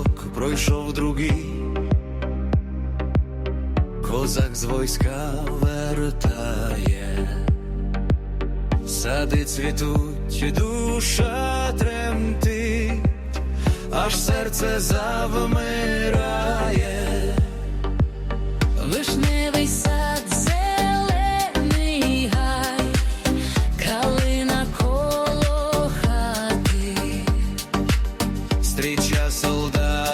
рядок пройшов другий, козак з війська вертає, сади цвітуть, душа тремтить, аж серце завмирає. Лиш не hold up